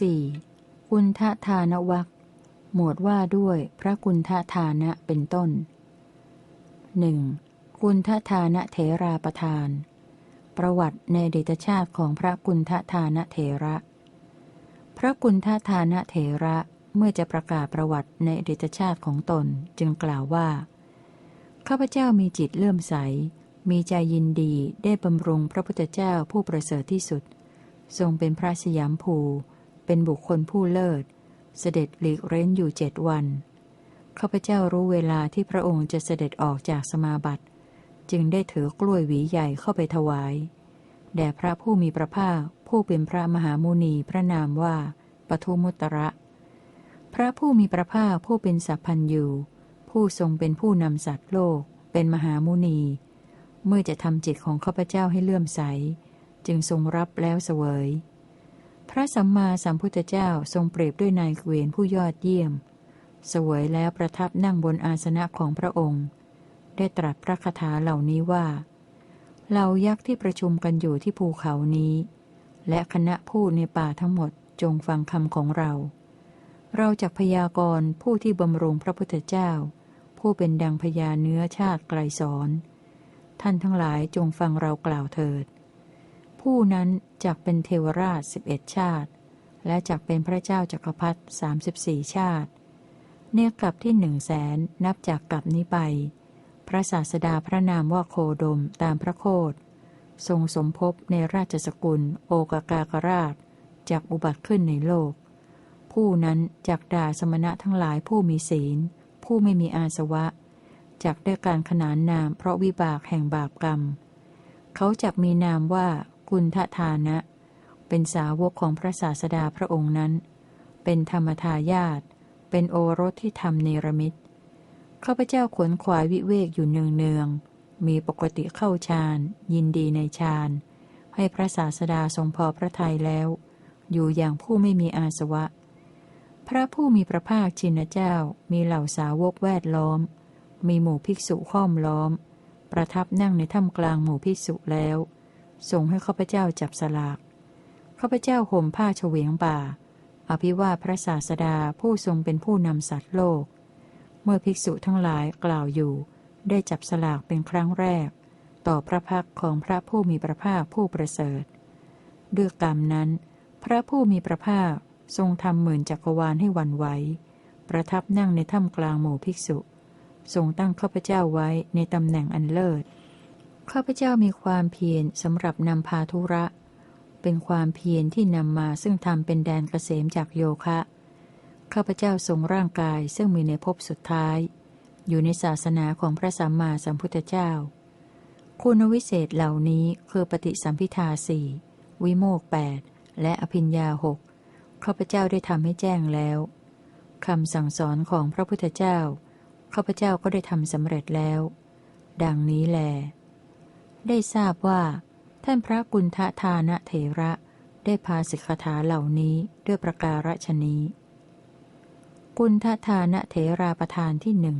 4. กุณฑทานวักหมวดว่าด้วยพระกุณฑทานะเป็นต้น 1. กุณฑทานะเถราประทาน ประวัติในเดชชาติของพระกุณฑทานะเถระ พระกุณฑทานะเถระเมื่อจะประกาศประวัติในเดชชาติของตนจึงกล่าวว่า ข้าพเจ้ามีจิตเลื่อมใส มีใจยินดีได้บำรุงพระพุทธเจ้าผู้ประเสริฐที่สุด ทรงเป็นพระสยามภู เป็นบุคคลผู้เลิศ เสด็จหลีกเร้นอยู่เจ็ดวันข้าพเจ้ารู้เวลาที่พระองค์จะเสด็จออกจากสมาบัติ จึงได้ถือกล้วยหวีใหญ่เข้าไปถวาย แด่พระผู้มีพระภาคผู้เป็นพระมหามุนีพระนามว่าปทุมุตระ พระผู้มีพระภาคผู้เป็นสัพพันยูผู้ทรงเป็นผู้นำสัตว์โลก เป็นมหามุนี เมื่อจะทำจิตของข้าพเจ้าให้เลื่อมใส จึงทรงรับแล้วเสวย ระสัมมาสัมพุทธเจ้าทรงเปรียบด้วยนายเกวียนผู้ยอดเยี่ยม สวยแล้วประทับนั่งบนอาสนะของพระองค์ ได้ตรัสพระคาถาเหล่านี้ว่าเหล่ายักษ์ที่ประชุมกันอยู่ที่ภูเขานี้ และคณะผู้ในป่าทั้งหมดจงฟังคำของเรา เราจากพยากรณ์ผู้ที่บำรุงพระพุทธเจ้า ผู้เป็นดังพญาเนื้อชาติไกลสอน ท่านทั้งหลายจงฟังเรากล่าวเถิด ผู้นั้นจักเป็นเทวราชสิบเอ็ดชาติ และจักเป็นพระเจ้าจักรพรรดิสามสิบสี่ชาติ เนื่อกลับที่หนึ่งแสนนับจากกลับนี้ไป พระศาสดาพระนามว่าโคดมตามพระโคดทรงสมภพในราชสกุล โอกากากราชจากอุบัติขึ้นในโลก ผู้นั้นจักด่าสมณะทั้งหลายผู้มีศีล ผู้ไม่มีอาสวะจักได้การขนานนามเพราะวิบากแห่งบาปกรรม เขาจักมีนามว่า กุณฑทานะ เป็นสาวกของพระศาสดาพระองค์นั้น เป็นธรรมทายาทเป็นโอรสที่ทำเนรมิตข้าพเจ้าขวนขวายวิเวกอยู่เนืองเนืองมีปกติเข้าฌานยินดีในฌานให้พระศาสดาทรงพอพระทัยแล้ว อยู่อย่างผู้ไม่มีอาสวะ พระผู้มีพระภาคชินเจ้ามีเหล่าสาวกแวดล้อม มีหมู่ภิกษุห้อมล้อม ประทับนั่งในถ้ำกลางหมู่ภิกษุแล้ว ส่งให้ข้าพเจ้าจับสลากข้าพเจ้าห่มผ้าเฉวียงบ่า อภิวาพระศาสดาผู้ทรงเป็นผู้นำสัตว์โลก เมื่อภิกษุทั้งหลายกล่าวอยู่ ได้จับสลากเป็นครั้งแรก ต่อพระพักของพระผู้มีพระภาคผู้ประเสริฐด้วยกรรมนั้น พระผู้มีพระภาคทรงทำหมื่นจักรวาลให้วันไหว ประทับนั่งในถ้ำกลางหมู่ภิกษุ ทรงตั้งข้าพเจ้าไว้ในตำแหน่งอันเลิศ ข้าพเจ้ามีความเพียรสำหรับนำพาธุระ เป็นความเพียรที่นำมาซึ่งทำเป็นแดนเกษมจากโยคะ ข้าพเจ้าทรงร่างกายซึ่งมีในภพสุดท้าย อยู่ในศาสนาของพระสัมมาสัมพุทธเจ้า คุณวิเศษเหล่านี้คือปฏิสัมพิทาสี่วิโมกแปดและอภิญญาหกข้าพเจ้าได้ทำให้แจ้งแล้วคำสั่งสอนของพระพุทธเจ้า ข้าพเจ้าก็ได้ทำสำเร็จแล้ว ดังนี้แล ได้ทราบว่า ท่านพระกุณฑทานะเถระได้พาสิกขาเหล่านี้ด้วยประการฉนี้ กุณฑทานะเถราประธานที่หนึ่ง